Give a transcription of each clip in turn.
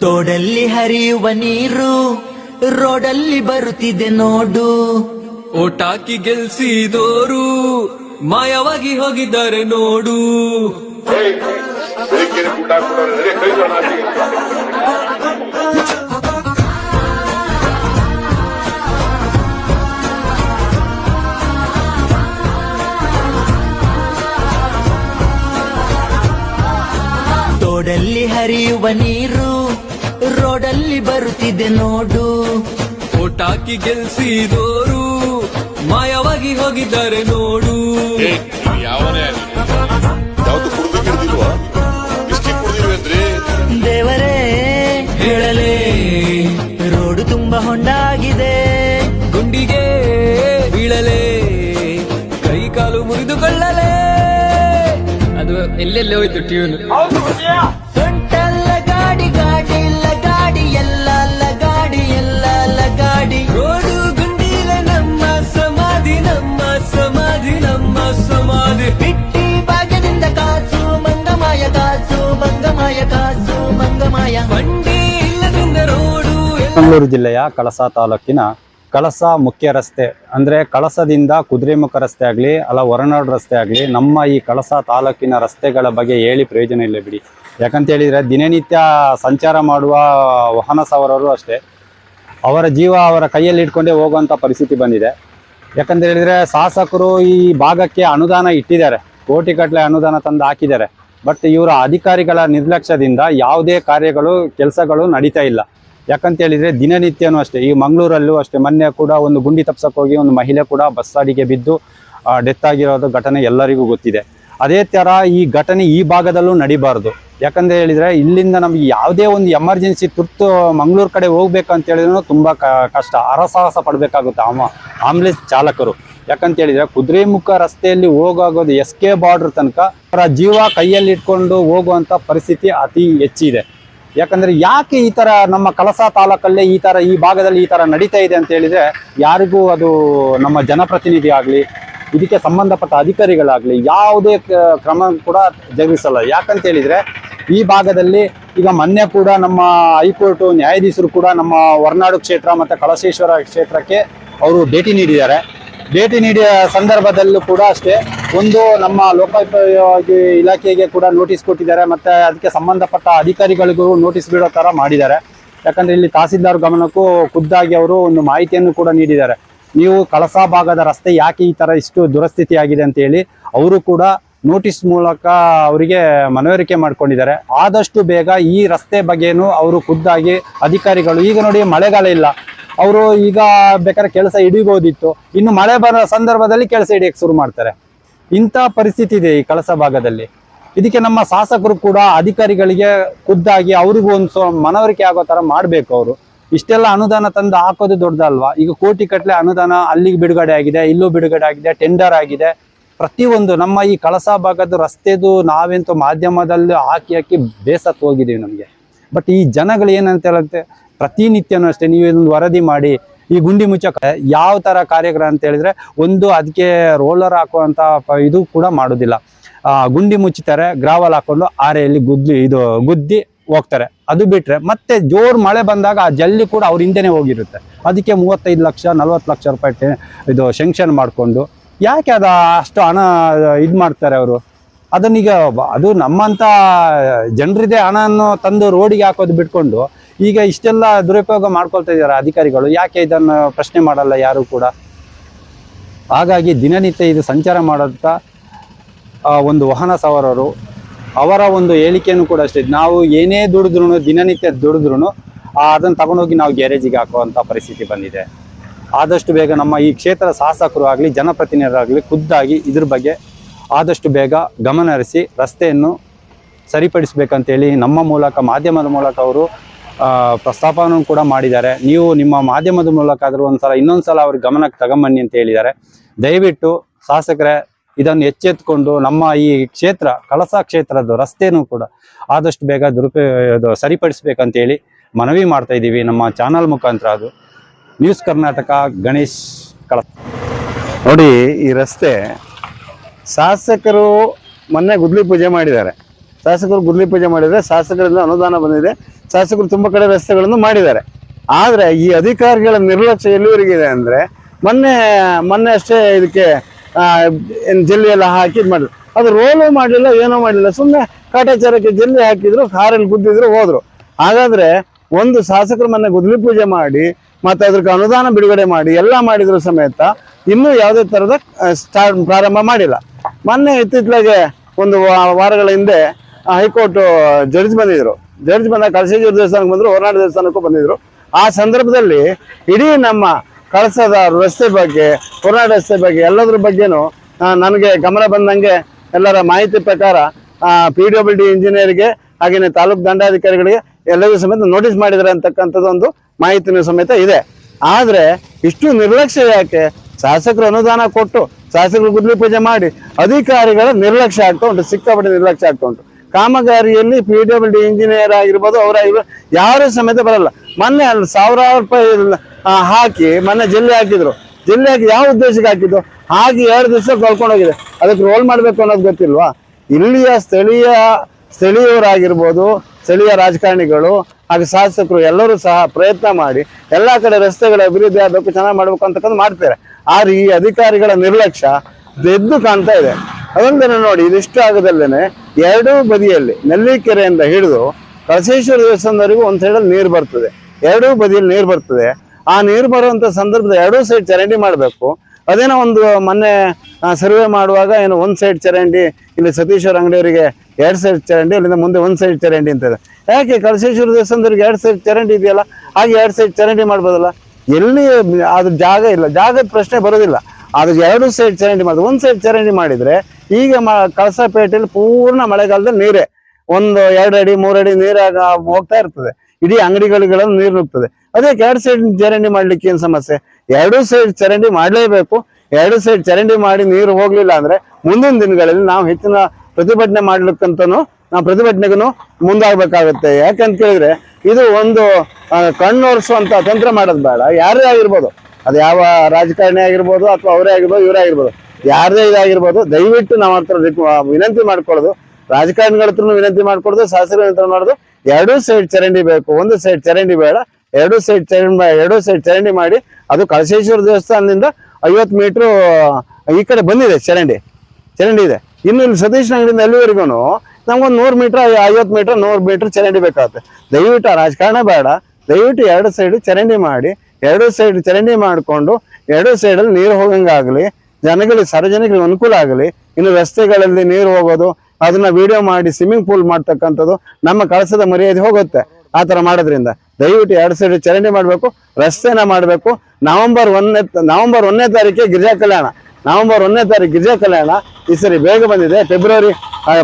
ತೋಡಲ್ಲಿ ಹರಿಯುವ ನೀರು ರೋಡಲ್ಲಿ ಬರುತ್ತಿದೆ ನೋಡು ಓಟಾಕಿ ಗೆಲ್ಸಿದೋರು ಮಾಯವಾಗಿ ಹೋಗಿದ್ದಾರೆ ನೋಡು. ತೋಡಲ್ಲಿ ಹರಿಯುವ ನೀರು ರೋಡಲ್ಲಿ ಬರುತ್ತಿದೆ ನೋಡು. ಓಟಾಕಿ ಗೆಲ್ಸಿದೋರು ಮಾಯವಾಗಿ ಹೋಗಿದ್ದಾರೆ ನೋಡು. ದೇವರೇ ಹೇಳಲೇ ರೋಡು ತುಂಬಾ ಹೊಂಡಾಗಿದೆ. ಗುಂಡಿಗೆ ಬೀಳಲೇ ಕೈ ಕಾಲು ಮುರಿದುಕೊಳ್ಳಲೇ. ಅದು ಎಲ್ಲೆಲ್ಲಿ ಹೋಯ್ತು ಟ್ಯೂನ್ ಚಿಕ್ಕಮಗಳೂರು ಜಿಲ್ಲೆಯ ಕಳಸ ತಾಲೂಕಿನ ಕಳಸ ಮುಖ್ಯ ರಸ್ತೆ, ಅಂದರೆ ಕಳಸದಿಂದ ಕುದುರೆಮುಖ ರಸ್ತೆ ಆಗಲಿ ಅಲ್ಲ ಹೊರನಾಡು ರಸ್ತೆ ಆಗಲಿ ನಮ್ಮ ಈ ಕಳಸ ತಾಲೂಕಿನ ರಸ್ತೆಗಳ ಬಗ್ಗೆ ಹೇಳಿ ಪ್ರಯೋಜನ ಇಲ್ಲ ಬಿಡಿ. ಯಾಕಂತ ಹೇಳಿದರೆ ದಿನನಿತ್ಯ ಸಂಚಾರ ಮಾಡುವ ವಾಹನ ಸವಾರರು ಅಷ್ಟೇ. ಅವರ ಜೀವ ಅವರ ಕೈಯಲ್ಲಿ ಇಟ್ಕೊಂಡೇ ಹೋಗುವಂಥ ಪರಿಸ್ಥಿತಿ ಬಂದಿದೆ. ಯಾಕಂತ ಹೇಳಿದರೆ ಶಾಸಕರು ಈ ಭಾಗಕ್ಕೆ ಅನುದಾನ ಇಟ್ಟಿದ್ದಾರೆ. ಕೋಟಿಗಟ್ಟಲೆ ಅನುದಾನ ತಂದು ಹಾಕಿದ್ದಾರೆ. ಬಟ್ ಇವರ ಅಧಿಕಾರಿಗಳ ನಿರ್ಲಕ್ಷ್ಯದಿಂದ ಯಾವುದೇ ಕಾರ್ಯಗಳು, ಕೆಲಸಗಳು ನಡೀತಾ ಇಲ್ಲ. ಯಾಕಂತ ಹೇಳಿದ್ರೆ ದಿನನಿತ್ಯನೂ ಅಷ್ಟೇ, ಈ ಮಂಗಳೂರಲ್ಲೂ ಅಷ್ಟೇ, ಮೊನ್ನೆ ಕೂಡ ಒಂದು ಗುಂಡಿ ತಪ್ಸಕ್ಕೆ ಹೋಗಿ ಒಂದು ಮಹಿಳೆ ಕೂಡ ಬಸ್ ಬಿದ್ದು ಡೆತ್ ಆಗಿರೋದು ಘಟನೆ ಎಲ್ಲರಿಗೂ ಗೊತ್ತಿದೆ. ಅದೇ ಥರ ಈ ಘಟನೆ ಈ ಭಾಗದಲ್ಲೂ ನಡಿಬಾರ್ದು. ಯಾಕಂದ್ರೆ ಹೇಳಿದ್ರೆ ಇಲ್ಲಿಂದ ನಮಗೆ ಯಾವುದೇ ಒಂದು ಎಮರ್ಜೆನ್ಸಿ ತುರ್ತು ಮಂಗಳೂರು ಕಡೆ ಹೋಗ್ಬೇಕು ಅಂತ ಹೇಳಿದ್ರು ತುಂಬ ಕಷ್ಟ. ಹರಸಾಹಸ ಪಡಬೇಕಾಗುತ್ತೆ ಆಮ ಆಂಬುಲೆನ್ಸ್ ಚಾಲಕರು. ಯಾಕಂತ ಹೇಳಿದರೆ ಕುದುರೆಮುಖ ರಸ್ತೆಯಲ್ಲಿ ಹೋಗೋದು ಎಸ್ ಕೆ ಬಾರ್ಡ್ರ್ ತನಕ, ಅವರ ಜೀವ ಕೈಯಲ್ಲಿ ಇಟ್ಕೊಂಡು ಹೋಗುವಂಥ ಪರಿಸ್ಥಿತಿ ಅತಿ ಹೆಚ್ಚಿದೆ. ಯಾಕಂದ್ರೆ ಯಾಕೆ ಈ ತರ ನಮ್ಮ ಕಳಸ ತಾಲೂಕಲ್ಲೇ ಈ ತರ ಈ ಭಾಗದಲ್ಲಿ ಈ ತರ ನಡೀತಾ ಇದೆ ಅಂತ ಹೇಳಿದ್ರೆ ಯಾರಿಗೂ ಅದು ನಮ್ಮ ಜನಪ್ರತಿನಿಧಿ ಆಗಲಿ, ಇದಕ್ಕೆ ಸಂಬಂಧಪಟ್ಟ ಅಧಿಕಾರಿಗಳಾಗಲಿ ಯಾವುದೇ ಕ್ರಮ ಕೂಡ ಜರುಗಿಸಲ್ಲ. ಯಾಕಂತ ಹೇಳಿದ್ರೆ ಈ ಭಾಗದಲ್ಲಿ ಈಗ ಮೊನ್ನೆ ಕೂಡ ನಮ್ಮ ಹೈಕೋರ್ಟ್, ನ್ಯಾಯಾಧೀಶರು ಕೂಡ ನಮ್ಮ ಹೊರನಾಡು ಕ್ಷೇತ್ರ ಮತ್ತೆ ಕಳಸೇಶ್ವರ ಕ್ಷೇತ್ರಕ್ಕೆ ಅವರು ಭೇಟಿ ನೀಡಿದ್ದಾರೆ. ಭೇಟಿ ನೀಡಿದ ಸಂದರ್ಭದಲ್ಲೂ ಕೂಡ ಅಷ್ಟೇ. ಒಂದು ನಮ್ಮ ಲೋಕೋಪಯೋಗಿ ಇಲಾಖೆಗೆ ಕೂಡ ನೋಟಿಸ್ ಕೊಟ್ಟಿದ್ದಾರೆ. ಮತ್ತೆ ಅದಕ್ಕೆ ಸಂಬಂಧಪಟ್ಟ ಅಧಿಕಾರಿಗಳಿಗೂ ನೋಟಿಸ್ ಬಿಡೋ ತರ ಮಾಡಿದ್ದಾರೆ. ಯಾಕಂದ್ರೆ ಇಲ್ಲಿ ತಹಸೀಲ್ದಾರ್ ಗಮನಕ್ಕೂ ಖುದ್ದಾಗಿ ಅವರು ಒಂದು ಮಾಹಿತಿಯನ್ನು ಕೂಡ ನೀಡಿದ್ದಾರೆ. ನೀವು ಕಳಸಾ ಭಾಗದ ರಸ್ತೆ ಯಾಕೆ ಈ ತರ ಇಷ್ಟು ದುರಸ್ಥಿತಿ ಆಗಿದೆ ಅಂತ ಹೇಳಿ ಅವರು ಕೂಡ ನೋಟಿಸ್ ಮೂಲಕ ಅವರಿಗೆ ಮನವರಿಕೆ ಮಾಡ್ಕೊಂಡಿದ್ದಾರೆ. ಆದಷ್ಟು ಬೇಗ ಈ ರಸ್ತೆ ಬಗ್ಗೆನೂ ಅವರು ಖುದ್ದಾಗಿ ಅಧಿಕಾರಿಗಳು, ಈಗ ನೋಡಿ ಮಳೆಗಾಲ ಇಲ್ಲ. ಅವರು ಈಗ ಬೇಕಾದ್ರೆ ಕೆಲಸ ಹಿಡಿಬೋದಿತ್ತು. ಇನ್ನು ಮಳೆ ಬರೋ ಸಂದರ್ಭದಲ್ಲಿ ಕೆಲಸ ಹಿಡಿಯಕ್ಕೆ ಶುರು ಮಾಡ್ತಾರೆ. ಇಂಥ ಪರಿಸ್ಥಿತಿ ಇದೆ ಈ ಕಳಸ ಭಾಗದಲ್ಲಿ. ಇದಕ್ಕೆ ನಮ್ಮ ಶಾಸಕರು ಕೂಡ ಅಧಿಕಾರಿಗಳಿಗೆ ಖುದ್ದಾಗಿ ಅವ್ರಿಗೂ ಒಂದು ಮನವರಿಕೆ ಆಗೋ ಥರ ಮಾಡಬೇಕು ಅವರು. ಇಷ್ಟೆಲ್ಲ ಅನುದಾನ ತಂದು ಹಾಕೋದು ದೊಡ್ಡದಲ್ವಾ? ಈಗ ಕೋಟಿ ಕಟ್ಟಲೆ ಅನುದಾನ ಅಲ್ಲಿಗೆ ಬಿಡುಗಡೆ ಆಗಿದೆ, ಇಲ್ಲೂ ಬಿಡುಗಡೆ ಆಗಿದೆ ಟೆಂಡರ್ ಆಗಿದೆ. ಪ್ರತಿಯೊಂದು ನಮ್ಮ ಈ ಕಳಸ ಭಾಗದ ರಸ್ತೆದು ನಾವೆಂತೂ ಮಾಧ್ಯಮದಲ್ಲಿ ಹಾಕಿ ಹಾಕಿ ಬೇಸತ್ತು ಹೋಗಿದ್ದೀವಿ ನಮಗೆ. ಬಟ್ ಈ ಜನಗಳು ಏನಂತ ಹೇಳುತ್ತೆ ಪ್ರತಿನಿತ್ಯನೂ ಅಷ್ಟೇ ನೀವು ಇದೊಂದು ವರದಿ ಮಾಡಿ, ಈ ಗುಂಡಿ ಮುಚ್ಚಕ್ಕೆ ಯಾವ ಥರ ಕಾರ್ಯಕ್ರಮ ಅಂತ ಹೇಳಿದ್ರೆ ಒಂದು ಅದಕ್ಕೆ ರೋಲರ್ ಹಾಕುವಂಥ ಇದು ಕೂಡ ಮಾಡೋದಿಲ್ಲ. ಗುಂಡಿ ಮುಚ್ಚುತ್ತಾರೆ ಗ್ರಾವಲ್ ಹಾಕೊಂಡು ಆರೆಯಲ್ಲಿ ಗುದ್ದಿ, ಇದು ಗುದ್ದಿ ಹೋಗ್ತಾರೆ. ಅದು ಬಿಟ್ರೆ ಮತ್ತೆ ಜೋರು ಮಳೆ ಬಂದಾಗ ಆ ಜಲ್ಲಿ ಕೂಡ ಅವ್ರ ಹಿಂದೆನೇ ಹೋಗಿರುತ್ತೆ. ಅದಕ್ಕೆ ಮೂವತ್ತೈದು ಲಕ್ಷ, ನಲ್ವತ್ತು ಲಕ್ಷ ರೂಪಾಯಿ ಇದು ಶೆಂಕ್ಷನ್ ಮಾಡಿಕೊಂಡು, ಯಾಕೆ ಅದು ಅಷ್ಟು ಹಣ ಇದು ಮಾಡ್ತಾರೆ ಅವರು? ಅದನ್ನೀಗ ಅದು ನಮ್ಮಂಥ ಜನರಿದೆ ಹಣವನ್ನು ತಂದು ರೋಡಿಗೆ ಹಾಕೋದು ಬಿಟ್ಕೊಂಡು ಈಗ ಇಷ್ಟೆಲ್ಲ ದುರುಪಯೋಗ ಮಾಡ್ಕೊಳ್ತಾ ಇದ್ದಾರೆ ಅಧಿಕಾರಿಗಳು. ಯಾಕೆ ಇದನ್ನು ಪ್ರಶ್ನೆ ಮಾಡಲ್ಲ ಯಾರು ಕೂಡ? ಹಾಗಾಗಿ ದಿನನಿತ್ಯ ಇದು ಸಂಚಾರ ಮಾಡೋಂಥ ಆ, ಒಂದು ವಾಹನ ಸವಾರರು ಅವರ ಒಂದು ಹೇಳಿಕೆಯನ್ನು ಕೂಡ ಅಷ್ಟೇ. ನಾವು ಏನೇ ದುಡಿದ್ರು ದಿನನಿತ್ಯ ದುಡಿದ್ರು ಅದನ್ನು ತಗೊಂಡೋಗಿ ನಾವು ಗ್ಯಾರೇಜಿಗೆ ಹಾಕುವಂಥ ಪರಿಸ್ಥಿತಿ ಬಂದಿದೆ. ಆದಷ್ಟು ಬೇಗ ನಮ್ಮ ಈ ಕ್ಷೇತ್ರ ಶಾಸಕರು ಆಗಲಿ ಜನಪ್ರತಿನಿಧಿಗಳಾಗಲಿ ಖುದ್ದಾಗಿ ಇದ್ರ ಬಗ್ಗೆ ಆದಷ್ಟು ಬೇಗ ಗಮನ ಹರಿಸಿ ರಸ್ತೆಯನ್ನು ಸರಿಪಡಿಸಬೇಕಂತೇಳಿ ನಮ್ಮ ಮೂಲಕ, ಮಾಧ್ಯಮದ ಮೂಲಕ ಅವರು ಪ್ರಸ್ತಾಪವನ್ನು ಕೂಡ ಮಾಡಿದ್ದಾರೆ. ನೀವು ನಿಮ್ಮ ಮಾಧ್ಯಮದ ಮೂಲಕ ಆದರೂ ಒಂದ್ಸಲ, ಇನ್ನೊಂದ್ಸಲ ಅವ್ರಿಗೆ ಗಮನಕ್ಕೆ ತಗೊಂಬನ್ನಿ ಅಂತ ಹೇಳಿದ್ದಾರೆ. ದಯವಿಟ್ಟು ಶಾಸಕರೇ, ಇದನ್ನು ಎಚ್ಚೆತ್ಕೊಂಡು ನಮ್ಮ ಈ ಕ್ಷೇತ್ರ, ಕಳಸಾ ಕ್ಷೇತ್ರದ ರಸ್ತೆನೂ ಕೂಡ ಆದಷ್ಟು ಬೇಗ ದುರುಪಯೋಗ ಸರಿಪಡಿಸ್ಬೇಕಂತೇಳಿ ಮನವಿ ಮಾಡ್ತಾ ಇದ್ದೀವಿ. ನಮ್ಮ ಚಾನಲ್ ಮುಖಾಂತರ ಅದು. ನ್ಯೂಸ್ ಕರ್ನಾಟಕ, ಗಣೇಶ್ ಕಳ ನೋಡಿ, ಈ ರಸ್ತೆ ಶಾಸಕರು ಮೊನ್ನೆ ಗುದ್ಲಿ ಪೂಜೆ ಮಾಡಿದ್ದಾರೆ. ಶಾಸಕರು ಗುದ್ಲಿ ಪೂಜೆ ಮಾಡಿದರೆ ಶಾಸಕರಿಂದ ಅನುದಾನ ಬಂದಿದೆ. ಶಾಸಕರು ತುಂಬ ಕಡೆ ರಸ್ತೆಗಳನ್ನು ಮಾಡಿದ್ದಾರೆ. ಆದರೆ ಈ ಅಧಿಕಾರಿಗಳ ನಿರ್ಲಕ್ಷ್ಯ ಎಲ್ಲಿವರೆಗಿದೆ ಅಂದರೆ ಮೊನ್ನೆ ಮೊನ್ನೆ ಅಷ್ಟೇ ಇದಕ್ಕೆ ಜಲ್ಲಿಯೆಲ್ಲ ಹಾಕಿ ಇದು ಮಾಡಿದ್ರು. ಅದು ರೋಲು ಮಾಡಲಿಲ್ಲ, ಏನೋ ಮಾಡಲಿಲ್ಲ. ಸುಮ್ಮನೆ ಕಾಟಾಚಾರಕ್ಕೆ ಜಲ್ಲಿ ಹಾಕಿದ್ರು, ಕಾರಲ್ಲಿ ಗುದ್ದಿದ್ರು, ಹೋದರು. ಹಾಗಾದರೆ ಒಂದು ಶಾಸಕರು ಮೊನ್ನೆ ಗುದ್ಲಿ ಪೂಜೆ ಮಾಡಿ ಮತ್ತೆ ಅದಕ್ಕೆ ಅನುದಾನ ಬಿಡುಗಡೆ ಮಾಡಿ ಎಲ್ಲ ಮಾಡಿದ್ರು ಸಮೇತ ಇನ್ನೂ ಯಾವುದೇ ಥರದ ಸ್ಟಾರ್ಟ್ ಪ್ರಾರಂಭ ಮಾಡಿಲ್ಲ. ಮೊನ್ನೆ ಇತ್ತಿತ್ತಲಾಗೆ ಒಂದು ವಾರಗಳ ಹಿಂದೆ ಹೈಕೋರ್ಟ್ ಜಡ್ಜ್ ಬಂದಿದ್ರು. ಜಡ್ಜ್ ಬಂದಾಗ ಕಳಸೇಶ್ವರ ದೇವಸ್ಥಾನಕ್ಕೆ ಬಂದ್ರು, ಹೊರನಾಡು ದೇವಸ್ಥಾನಕ್ಕೂ ಬಂದಿದ್ರು. ಆ ಸಂದರ್ಭದಲ್ಲಿ ಇಡೀ ನಮ್ಮ ಕಳಸದ ರಸ್ತೆ ಬಗ್ಗೆ, ಹೊರನಾಡು ರಸ್ತೆ ಬಗ್ಗೆ ಎಲ್ಲದ್ರ ಬಗ್ಗೆನೂ ನನಗೆ ಗಮನ ಬಂದಂಗೆ ಎಲ್ಲರ ಮಾಹಿತಿ ಪ್ರಕಾರ ಪಿ ಡಬ್ಲ್ಯೂ ಡಿ ಇಂಜಿನಿಯರ್ಗೆ ಹಾಗೆಯೇ ತಾಲೂಕು ದಂಡಾಧಿಕಾರಿಗಳಿಗೆ ಎಲ್ಲರಿಗೂ ಸಮೇತ ನೋಟಿಸ್ ಮಾಡಿದ್ದಾರೆ ಅಂತಕ್ಕಂಥದ್ದು ಒಂದು ಮಾಹಿತಿನೂ ಸಮೇತ ಇದೆ. ಆದರೆ ಇಷ್ಟು ನಿರ್ಲಕ್ಷ್ಯ ಯಾಕೆ? ಶಾಸಕರು ಅನುದಾನ ಕೊಟ್ಟು ಶಾಸಕರು ಗುದ್ಲಿ ಪೂಜೆ ಮಾಡಿ ಅಧಿಕಾರಿಗಳ ನಿರ್ಲಕ್ಷ್ಯ ಆಗ್ತಾ ಉಂಟು, ಸಿಕ್ಕಾಪಟ್ಟೆ ನಿರ್ಲಕ್ಷ್ಯ ಆಗ್ತಾ ಉಂಟು. ಕಾಮಗಾರಿಯಲ್ಲಿ ಪಿ ಡಬ್ಲ್ಯೂ ಡಿ ಇಂಜಿನಿಯರ್ ಆಗಿರ್ಬೋದು, ಅವರ ಯಾರು ಸಮೇತ ಬರಲ್ಲ. ಮೊನ್ನೆ ಅಲ್ಲಿ ಸಾವಿರಾರು ರೂಪಾಯಿ ಹಾಕಿ ಮೊನ್ನೆ ಜಿಲ್ಲೆ ಹಾಕಿದ್ರು. ಜಲ್ಲಿ ಹಾಕಿ ಯಾವ ಉದ್ದೇಶಕ್ಕೆ ಹಾಕಿದ್ದು? ಹಾಗೆ ಎರಡು ದಿವಸ ಹೋಗಿದೆ. ಅದಕ್ಕೆ ರೋಲ್ ಮಾಡಬೇಕು ಅನ್ನೋದು ಗೊತ್ತಿಲ್ವಾ? ಇಲ್ಲಿಯ ಸ್ಥಳೀಯ ಸ್ಥಳೀಯರಾಗಿರ್ಬೋದು ಸ್ಥಳೀಯ ರಾಜಕಾರಣಿಗಳು ಹಾಗೆ ಶಾಸಕರು ಎಲ್ಲರೂ ಸಹ ಪ್ರಯತ್ನ ಮಾಡಿ ಎಲ್ಲ ಕಡೆ ರಸ್ತೆಗಳ ಅಭಿವೃದ್ಧಿ ಆಗಬೇಕು, ಚೆನ್ನಾಗಿ ಮಾಡಬೇಕು ಅಂತಕ್ಕಂಥ ಮಾಡ್ತಾರೆ. ಆದ್ರೆ ಈ ಅಧಿಕಾರಿಗಳ ನಿರ್ಲಕ್ಷ್ಯ ಎದ್ದು ಕಾಣ್ತಾ ಇದೆ. ಅದೊಂದನ್ನು ನೋಡಿ, ಇದಿಷ್ಟು ಆಗದಲ್ಲೇನೆ ಎರಡೂ ಬದಿಯಲ್ಲಿ ನೆಲ್ಲಿಕೆರೆಯಿಂದ ಹಿಡಿದು ಕಳಸೇಶ್ವರ ದೇವಸ್ಥಾನದವರೆಗೂ ಒಂದು ಸೈಡಲ್ಲಿ ನೀರು ಬರ್ತದೆ. ಎರಡೂ ಬದಿಯಲ್ಲಿ ನೀರು ಬರ್ತದೆ. ಆ ನೀರು ಬರುವಂತ ಸಂದರ್ಭದ ಎರಡೂ ಸೈಡ್ ಚರಂಡಿ ಮಾಡಬೇಕು. ಅದೇನೋ ಒಂದು ಮೊನ್ನೆ ಸರ್ವೆ ಮಾಡುವಾಗ ಏನು ಒಂದು ಸೈಡ್ ಚರಂಡಿ, ಇಲ್ಲಿ ಸತೀಶ್ವರ ಅಂಗಡಿಯವರಿಗೆ ಎರಡು ಸೈಡ್ ಚರಂಡಿ, ಅಲ್ಲಿಂದ ಮುಂದೆ ಒಂದು ಸೈಡ್ ಚರಂಡಿ ಅಂತ ಇದೆ. ಯಾಕೆ ಕಳಸೇಶ್ವರ ದೇವಸ್ಥಾನದವ್ರಿಗೆ ಎರಡು ಸೈಡ್ ಚರಂಡಿ ಇದೆಯಲ್ಲ? ಹಾಗೆ ಎರಡು ಸೈಡ್ ಚರಂಡಿ ಮಾಡ್ಬೋದಲ್ಲ? ಎಲ್ಲಿ ಅದು ಜಾಗ ಇಲ್ಲ. ಜಾಗದ ಪ್ರಶ್ನೆ ಬರೋದಿಲ್ಲ. ಅದು ಎರಡು ಸೈಡ್ ಚರಂಡಿ ಮಾಡೋದು ಒಂದು ಸೈಡ್ ಚರಂಡಿ ಮಾಡಿದ್ರೆ ಈಗ ಮ ಕಳಸಪೇಟೆಯಲ್ಲಿ ಪೂರ್ಣ ಮಳೆಗಾಲದಲ್ಲಿ ನೀರೇ. ಒಂದು ಎರಡು ಅಡಿ, ಮೂರು ಅಡಿ ನೀರಾಗ ಹೋಗ್ತಾ ಇರ್ತದೆ. ಇಡೀ ಅಂಗಡಿಗಳಿಗೆಲ್ಲ ನೀರು ನುಗ್ತದೆ. ಅದಕ್ಕೆ ಎರಡು ಸೈಡ್ ಚರಂಡಿ ಮಾಡ್ಲಿಕ್ಕೆ ಏನು ಸಮಸ್ಯೆ? ಎರಡು ಸೈಡ್ ಚರಂಡಿ ಮಾಡ್ಲೇಬೇಕು. ಎರಡು ಸೈಡ್ ಚರಂಡಿ ಮಾಡಿ ನೀರು ಹೋಗ್ಲಿಲ್ಲ ಅಂದ್ರೆ ಮುಂದಿನ ದಿನಗಳಲ್ಲಿ ನಾವು ಹೆಚ್ಚಿನ ಪ್ರತಿಭಟನೆ ಮಾಡ್ಲಿಕ್ಕಂತನೂ ನಾವು ಪ್ರತಿಭಟನೆಗೂ ಮುಂದಾಗಬೇಕಾಗುತ್ತೆ. ಯಾಕಂತ ಕೇಳಿದ್ರೆ ಇದು ಒಂದು ಕಣ್ಣೋರಿಸುವಂತ ತಂತ್ರ ಮಾಡೋದು ಬೇಡ. ಯಾರೇ ಆಗಿರ್ಬೋದು. ಅದು ಯಾವ ರಾಜಕಾರಣಿ ಆಗಿರ್ಬೋದು ಅಥವಾ ಅವರೇ ಆಗಿರ್ಬೋದು, ಇವರೇ ಆಗಿರ್ಬೋದು. ಯಾರದೇ ಇದಾಗಿರ್ಬೋದು, ದಯವಿಟ್ಟು ನಾವು ಹತ್ರ ವಿನಂತಿ ಮಾಡ್ಕೊಳ್ಳೋದು. ರಾಜಕಾರಣಿಗಳ ಹತ್ರನು ವಿನಂತಿ ಮಾಡ್ಕೊಡೋದು ಶಾಸಕರ ಹತ್ರ ಮಾಡೋದು. ಎರಡೂ ಸೈಡ್ ಚರಂಡಿ ಬೇಕು. ಒಂದು ಸೈಡ್ ಚರಂಡಿ ಬೇಡ. ಎರಡು ಸೈಡ್ ಚರಂಡಿ, ಎರಡು ಸೈಡ್ ಚರಂಡಿ ಮಾಡಿ ಅದು ಕಳಸೇಶ್ವರ ದೇವಸ್ಥಾನದಿಂದ ಐವತ್ತು ಮೀಟ್ರು ಈ ಕಡೆ ಬಂದಿದೆ ಚರಂಡಿ. ಚರಂಡಿ ಇದೆ. ಇನ್ನು ಇಲ್ಲಿ ಸತೀಶ್ ಅಂಗಡಿಯಿಂದ ಅಲ್ಲಿವರೆಗೂ ನಮ್ಗೊಂದು ನೂರು ಮೀಟ್ರ್ ಐವತ್ತು ಮೀಟ್ರ್ ನೂರು ಮೀಟ್ರ್ ಚರಂಡಿ ಬೇಕಾಗುತ್ತೆ. ದಯವಿಟ್ಟು ರಾಜಕಾರಣ ಬೇಡ. ದಯವಿಟ್ಟು ಎರಡು ಸೈಡ್ ಚರಂಡಿ ಮಾಡಿ, ಎರಡು ಸೈಡ್ ಚರಂಡಿ ಮಾಡಿಕೊಂಡು, ಎರಡು ಸೈಡಲ್ಲಿ ನೀರು ಹೋಗಂಗಾಗಲಿ ಜನಗಳಿಗೆ, ಸಾರ್ವಜನಿಕರಿಗೆ ಅನುಕೂಲ ಆಗಲಿ, ಇನ್ನು ರಸ್ತೆಗಳಲ್ಲಿ ನೀರು ಹೋಗೋದು, ಅದನ್ನ ವಿಡಿಯೋ ಮಾಡಿ ಸ್ವಿಮ್ಮಿಂಗ್ ಪೂಲ್ ಮಾಡ್ತಕ್ಕಂಥದ್ದು, ನಮ್ಮ ಕಳಸದ ಮರ್ಯಾದೆ ಹೋಗುತ್ತೆ. ಆ ಥರ ಮಾಡೋದ್ರಿಂದ. ದಯವಿಟ್ಟು ಎರಡು ಸೈಡ್ ಚರಂಡಿ ಮಾಡಬೇಕು, ರಸ್ತೆನ ಮಾಡಬೇಕು. ನವೆಂಬರ್ ಒಂದನೇ ನವೆಂಬರ್ ಒಂದನೇ ತಾರೀಕಿಗೆ ಗಿರಿಜಾ ಕಲ್ಯಾಣ. ನವೆಂಬರ್ ಒಂದನೇ ತಾರೀಕು ಗಿರಿಜಾ ಕಲ್ಯಾಣ. ಈ ಸರಿ ಬೇಗ ಬಂದಿದೆ. ಫೆಬ್ರವರಿ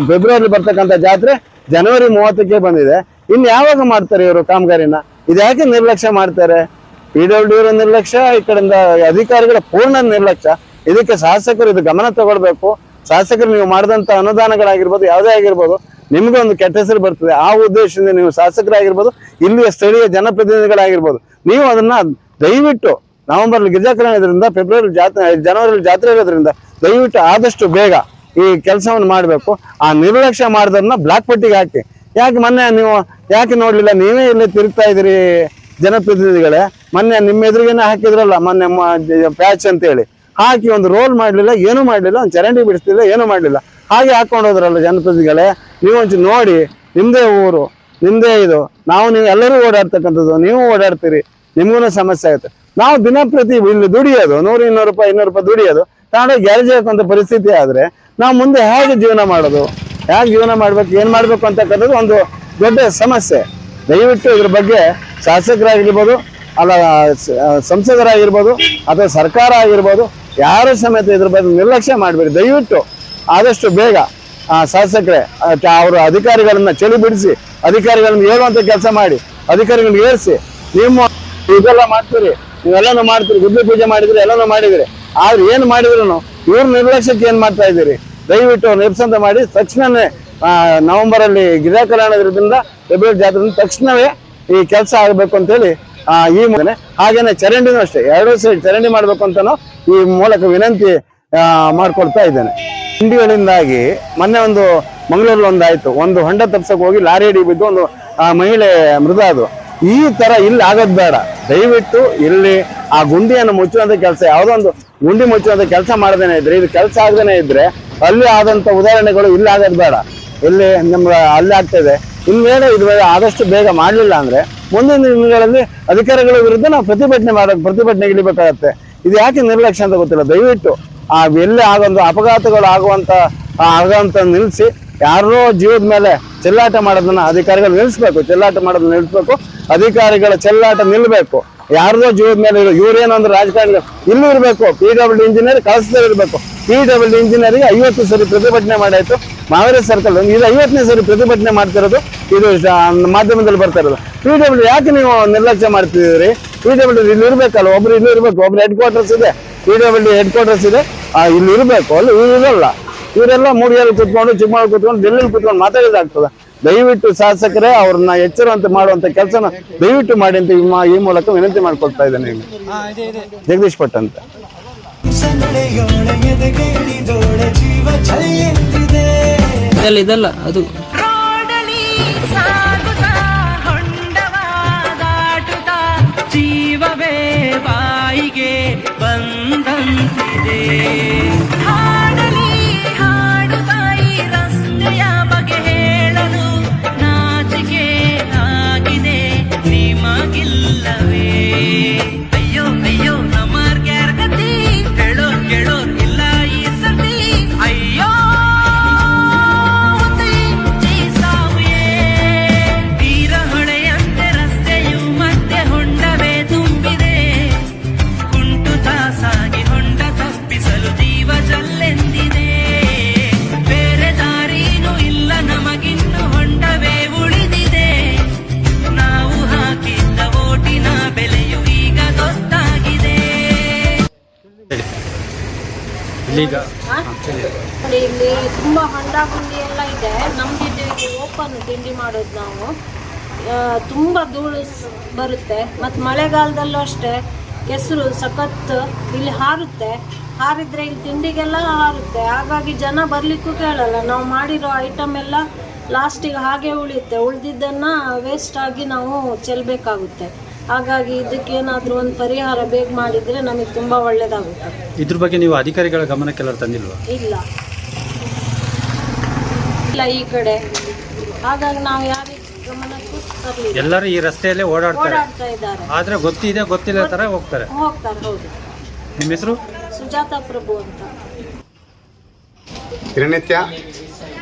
ಫೆಬ್ರವರಿ ಬರ್ತಕ್ಕಂಥ ಜಾತ್ರೆ ಜನವರಿ ಮೂವತ್ತಕ್ಕೆ ಬಂದಿದೆ. ಇನ್ನು ಯಾವಾಗ ಮಾಡ್ತಾರೆ ಇವರು ಕಾಮಗಾರಿನ? ಇದ್ಯಾಕೆ ನಿರ್ಲಕ್ಷ್ಯ ಮಾಡ್ತಾರೆ? ಪಿ ಡಬ್ಲ್ಯೂ ಡಿ ನಿರ್ಲಕ್ಷ್ಯ, ಈ ಕಡೆಯಿಂದ ಅಧಿಕಾರಿಗಳ ಪೂರ್ಣ ನಿರ್ಲಕ್ಷ್ಯ. ಇದಕ್ಕೆ ಶಾಸಕರು ಇದು ಗಮನ ತಗೊಳ್ಬೇಕು. ಶಾಸಕರು ನೀವು ಮಾಡಿದಂಥ ಅನುದಾನಗಳಾಗಿರ್ಬೋದು, ಯಾವುದೇ ಆಗಿರ್ಬೋದು ನಿಮ್ಗೆ ಒಂದು ಕೆಟ್ಟ ಹೆಸರು ಬರ್ತದೆ. ಆ ಉದ್ದೇಶದಿಂದ ನೀವು ಶಾಸಕರಾಗಿರ್ಬೋದು, ಇಲ್ಲಿಯ ಸ್ಥಳೀಯ ಜನಪ್ರತಿನಿಧಿಗಳಾಗಿರ್ಬೋದು, ನೀವು ಅದನ್ನ ದಯವಿಟ್ಟು ನವೆಂಬರ್ ಗಿರಿಜಾ ಕಲ್ಯಾಣ ಇದರಿಂದ ಫೆಬ್ರವರಿ ಜಾತ್ರೆ ಜನವರಿಯಲ್ಲಿ ಜಾತ್ರೆ ಇರೋದ್ರಿಂದ ದಯವಿಟ್ಟು ಆದಷ್ಟು ಬೇಗ ಈ ಕೆಲಸವನ್ನು ಮಾಡಬೇಕು. ಆ ನಿರ್ಲಕ್ಷ್ಯ ಮಾಡಿದ್ರನ್ನ ಬ್ಲಾಕ್ ಪಟ್ಟಿಗೆ ಹಾಕಿ. ಯಾಕೆ ಮೊನ್ನೆ ನೀವು ಯಾಕೆ ನೋಡಲಿಲ್ಲ? ನೀವೇ ಇಲ್ಲಿ ತಿರುಗ್ತಾ ಇದ್ದೀರಿ ಜನಪ್ರತಿನಿಧಿಗಳೇ. ಮೊನ್ನೆ ನಿಮ್ಮ ಎದುರಿಗೇನೆ ಹಾಕಿದ್ರಲ್ಲ, ಮೊನ್ನೆ ಪ್ಯಾಚ್ ಅಂತ ಹೇಳಿ ಹಾಕಿ ಒಂದು ರೋಲ್ ಮಾಡಲಿಲ್ಲ, ಏನೂ ಮಾಡಲಿಲ್ಲ, ಒಂದು ಚರಂಡಿ ಬಿಡಿಸ್ತಿಲ್ಲ ಏನೂ ಮಾಡಲಿಲ್ಲ. ಹಾಗೆ ಹಾಕೊಂಡು ಹೋದ್ರಲ್ಲ ಜನಪ್ರತಿನಿಧಿಗಳೇ, ನೀವು ಒಂಚೂರು ನೋಡಿ ನಿಮ್ಮದೇ ಊರು ನಿಮ್ಮದೇ ಇದು, ನಾವು ನೀವು ಎಲ್ಲರೂ ಓಡಾಡ್ತಕ್ಕಂಥದ್ದು, ನೀವು ಓಡಾಡ್ತೀರಿ ನಿಮಗೂ ಸಮಸ್ಯೆ ಆಗುತ್ತೆ. ನಾವು ದಿನಪ್ರತಿ ಇಲ್ಲಿ ದುಡಿಯೋದು, ನೂರು, ಇನ್ನೂರು ರೂಪಾಯಿ ಇನ್ನೂರು ರೂಪಾಯಿ ದುಡಿಯೋದು ತಗೊಂಡೋಗಿ ಗ್ಯಾರೇಜ್ ಹಾಕುವಂಥ ಪರಿಸ್ಥಿತಿ ಆದರೆ, ನಾವು ಮುಂದೆ ಹೇಗೆ ಜೀವನ ಮಾಡೋದು, ಹೇಗೆ ಜೀವನ ಮಾಡಬೇಕು, ಏನು ಮಾಡಬೇಕು ಅಂತಕ್ಕಂಥದ್ದು ಒಂದು ದೊಡ್ಡ ಸಮಸ್ಯೆ. ದಯವಿಟ್ಟು ಇದ್ರ ಬಗ್ಗೆ ಶಾಸಕರಾಗಿರ್ಬೋದು, ಅಲ್ಲ ಸಂಸದರಾಗಿರ್ಬೋದು, ಅಥವಾ ಸರ್ಕಾರ ಆಗಿರ್ಬೋದು, ಯಾರು ಸಮೇತ ಇದ್ರ ಬಗ್ಗೆ ನಿರ್ಲಕ್ಷ್ಯ ಮಾಡಬೇಡಿ. ದಯವಿಟ್ಟು ಆದಷ್ಟು ಬೇಗ ಶಾಸಕರೇ ಅವರು ಅಧಿಕಾರಿಗಳನ್ನ ಚಳಿ ಬಿಡಿಸಿ ಅಧಿಕಾರಿಗಳನ್ನ ಹೇಳುವಂತ ಕೆಲಸ ಮಾಡಿ, ಅಧಿಕಾರಿಗಳನ್ನ ಏರಿಸಿ, ನಿಮ್ಮ ಇದೆಲ್ಲ ಮಾಡ್ತೀರಿ, ನೀವೆಲ್ಲಾನು ಮಾಡ್ತೀರಿ ಗುದ್ಲಿ ಪೂಜೆ ಮಾಡಿದ್ರಿ ಎಲ್ಲಾನು ಮಾಡಿದಿರಿ. ಆದ್ರೆ ಏನ್ ಮಾಡಿದ್ರು ಇವ್ರ ನಿರ್ಲಕ್ಷ್ಯಕ್ಕೆ ಏನ್ ಮಾಡ್ತಾ ಇದ್ದೀರಿ? ದಯವಿಟ್ಟು ನಿರ್ಸಂತ ಮಾಡಿ ತಕ್ಷಣವೇ ನವೆಂಬರ್ ಅಲ್ಲಿ ಗಿರಿಜಾ ಕಲ್ಯಾಣ ಇರೋದ್ರಿಂದ ಫೆಬ್ರವರಿ ಜಾತ್ರೆ ತಕ್ಷಣವೇ ಈ ಕೆಲಸ ಆಗಬೇಕು ಅಂತೇಳಿ ಈ ಮೊದಲೇ ಹಾಗೇನೆ ಚರಂಡಿನೂ ಅಷ್ಟೇ, ಎರಡು ಸೈಡ್ ಚರಂಡಿ ಮಾಡ್ಬೇಕು ಅಂತಾನು ಈ ಮೂಲಕ ವಿನಂತಿ ಮಾಡ್ಕೊಳ್ತಾ ಇದ್ದೇನೆ. ಹಿಂಡಿಗಳಿಂದಾಗಿ ಮೊನ್ನೆ ಒಂದು ಮಂಗಳೂರಲ್ಲಿ ಆಯ್ತು ಒಂದು ಹೊಂಡ ತಪ್ಸಕ್ ಹೋಗಿ ಲಾರಿ ಅಡಿ ಬಿದ್ದು ಒಂದು, ಆ, ಮಹಿಳೆ ಮೃತ ಅದು ಈ ತರ ಇಲ್ಲಿ ಆಗೋದ್ ಬೇಡ. ದಯವಿಟ್ಟು ಇಲ್ಲಿ ಆ ಗುಂಡಿಯನ್ನು ಮುಚ್ಚುವಂತ ಕೆಲಸ, ಯಾವುದೋ ಒಂದು ಗುಂಡಿ ಮುಚ್ಚುವಂತ ಕೆಲಸ ಮಾಡದೇನೆ ಇದ್ರೆ, ಇದು ಕೆಲಸ ಆಗದೇನೆ ಇದ್ರೆ ಅಲ್ಲಿ ಆದಂತ ಉದಾಹರಣೆಗಳು ಇಲ್ಲಿ ಆಗೋದ್ ಬೇಡ. ಇಲ್ಲಿ ನಮ್ಮ, ಅಲ್ಲಿ ಆಗ್ತದೆ. ಇನ್ಮೇಲೆ ಇದು ಆದಷ್ಟು ಬೇಗ ಮಾಡಲಿಲ್ಲ ಅಂದ್ರೆ ಮುಂದಿನ ದಿನಗಳಲ್ಲಿ ಅಧಿಕಾರಿಗಳ ವಿರುದ್ಧ ನಾವು ಪ್ರತಿಭಟನೆ ಮಾಡೋದು ಪ್ರತಿಭಟನೆ ಇಳಿಬೇಕಾಗತ್ತೆ. ಇದು ಯಾಕೆ ನಿರ್ಲಕ್ಷ್ಯ ಅಂತ ಗೊತ್ತಿಲ್ಲ. ದಯವಿಟ್ಟು ಎಲ್ಲಿ ಆಗೊಂದು, ಅಪಘಾತಗಳು ಆಗುವಂತ ಆಗಂತ ನಿಲ್ಲಿಸಿ ಯಾರೋ ಜೀವದ ಮೇಲೆ ಚೆಲ್ಲಾಟ ಮಾಡೋದನ್ನ ಅಧಿಕಾರಿಗಳು ನಿಲ್ಲಿಸ್ಬೇಕು. ಚೆಲ್ಲಾಟ ಮಾಡೋದನ್ನ ನಿಲ್ಲಿಸ್ಬೇಕು. ಅಧಿಕಾರಿಗಳ ಚೆಲ್ಲಾಟ ನಿಲ್ಲಬೇಕು ಯಾರದೋ ಜೀವದ ಮೇಲೆ ಇವ್ರೇನೋ ರಾಜಕಾರಣಿಗಳು ಇಲ್ಲೂ ಇರಬೇಕು. ಪಿ ಡಬ್ಲ್ಯೂ ಇಂಜಿನಿಯರ್ ಕಳಿಸದೇ ಇರಬೇಕು. ಪಿ ಡಬ್ಲ್ಯೂ ಇಂಜಿನಿಯರಿಗೆ ಐವತ್ತು ಸರಿ ಪ್ರತಿಭಟನೆ ಮಾಡಾಯ್ತು. ಮಾವೇರಿ ಸರ್ಕಲ್ ಇದು ಐವತ್ತನೇ ಸರಿ ಪ್ರತಿಭಟನೆ ಮಾಡ್ತಿರೋದು. ಇದು ಮಾಧ್ಯಮದಲ್ಲಿ ಬರ್ತಾ ಇರೋದು. ಪಿ ಡಬ್ಲ್ಯೂ ಯಾಕೆ ನೀವು ನಿರ್ಲಕ್ಷ್ಯ ಮಾಡ್ತಿದ್ದೀರಿ? ಪಿ ಡಬ್ಲ್ಯೂ ಇಲ್ಲಿ ಇರಬೇಕಲ್ಲ ಒಬ್ರು ಇಲ್ಲಿ ಇರಬೇಕು ಒಬ್ರು ಹೆಡ್ ಕ್ವಾರ್ಟರ್ಸ್ ಇದೆ. ಪಿ ಡಬ್ಲ್ಯೂ ಹೆಡ್ ಕ್ವಾರ್ಟರ್ಸ್ ಇದೆ. ಆ, ಇಲ್ಲಿ ಇರಬೇಕು ಅಲ್ಲಿ ಇವ್ರು ಇರಲ್ಲ. ಇವರೆಲ್ಲ ಮೂಡಿಯಲ್ಲಿ ಕುತ್ಕೊಂಡು ಚಿಕ್ಕಮಗಳೂರು ಕುತ್ಕೊಂಡು ಡೆಲ್ಲಿಲಿ ಕುತ್ಕೊಂಡು ಮಾತಾಡೋದಾಗ್ತದೆ. ದಯವಿಟ್ಟು ಶಾಸಕರೇ ಅವ್ರನ್ನ ಎಚ್ಚರವಂತೆ ಮಾಡುವಂತ ಕೆಲಸನ ದಯವಿಟ್ಟು ಮಾಡಿ ಅಂತ ಈ ಮೂಲಕ ವಿನಂತಿ ಮಾಡ್ಕೊಳ್ತಾ ಇದ್ದೇನೆ. ಜಗದೀಶ್ ಭಟ್ ಅಂತ. ಇದಲ್ಲ ಇದಲ್ಲ ಅದು. ಜೀವವೇ ಬಾಯಿಗೆ ಬಂದಂತಿದೆ. ಹಾಡಲಿ ಹಾಡುತ್ತಾ ರಸ್ತೆಯ ಬಗೆ ಹೇಳಲು ನಾಚಿಕೆ ಆಗಿದೆ ನಿಮಗಿಲ್ಲವೇ. ನಾವು. ತುಂಬ ಧೂಳು ಬರುತ್ತೆ. ಮತ್ತು ಮಳೆಗಾಲದಲ್ಲೂ ಅಷ್ಟೇ ಕೆಸರು ಸಖತ್ ಇಲ್ಲಿ ಹಾರುತ್ತೆ. ಹಾರಿದ್ರೆ ಇಲ್ಲಿ ತಿಂಡಿಗೆಲ್ಲ ಹಾರುತ್ತೆ. ಹಾಗಾಗಿ ಜನ ಬರಲಿಕ್ಕೂ ಕೇಳಲ್ಲ. ನಾವು ಮಾಡಿರೋ ಐಟಮ್ ಎಲ್ಲ ಲಾಸ್ಟಿಗೆ ಹಾಗೆ ಉಳಿಯುತ್ತೆ. ಉಳಿದಿದ್ದನ್ನು ವೇಸ್ಟ್ ಆಗಿ ನಾವು ಚೆಲ್ಲಬೇಕಾಗುತ್ತೆ ಹಾಗಾಗಿ ಇದಕ್ಕೇನಾದರೂ ಒಂದು ಪರಿಹಾರ ಬೇಗ ಮಾಡಿದರೆ ನಮಗೆ ತುಂಬ ಒಳ್ಳೆಯದಾಗುತ್ತೆ ಇದ್ರ ಬಗ್ಗೆ ನೀವು ಅಧಿಕಾರಿಗಳ ಗಮನಕ್ಕೆಲ್ಲ ತಂದಿಲ್ವಾ? ಇಲ್ಲ. ಇಲ್ಲ ಈ ಕಡೆ. ಹಾಗಾಗಿ ನಾವು ಯಾರಿಗೆ ಗಮನಕ್ಕೂ ತರಲಿಲ್ಲ. ಎಲ್ಲರೂ ಈ ರಸ್ತೆಯಲ್ಲೇ ಓಡಾಡ್ತಾರೆ. ಓಡಾಡ್ತಾ ಇದ್ದಾರೆ. ಆದ್ರೆ ಗೊತ್ತಿದೆ ಗೊತ್ತಿಲ್ಲ ತರ ಹೋಗ್ತಾರೆ. ಹೋಗ್ತಾರೆ ಹೌದು. ನಿಮ್ಮ ಹೆಸರು? ಸುಜಾತ ಪ್ರಭು ಅಂತ. ದಿನನಿತ್ಯ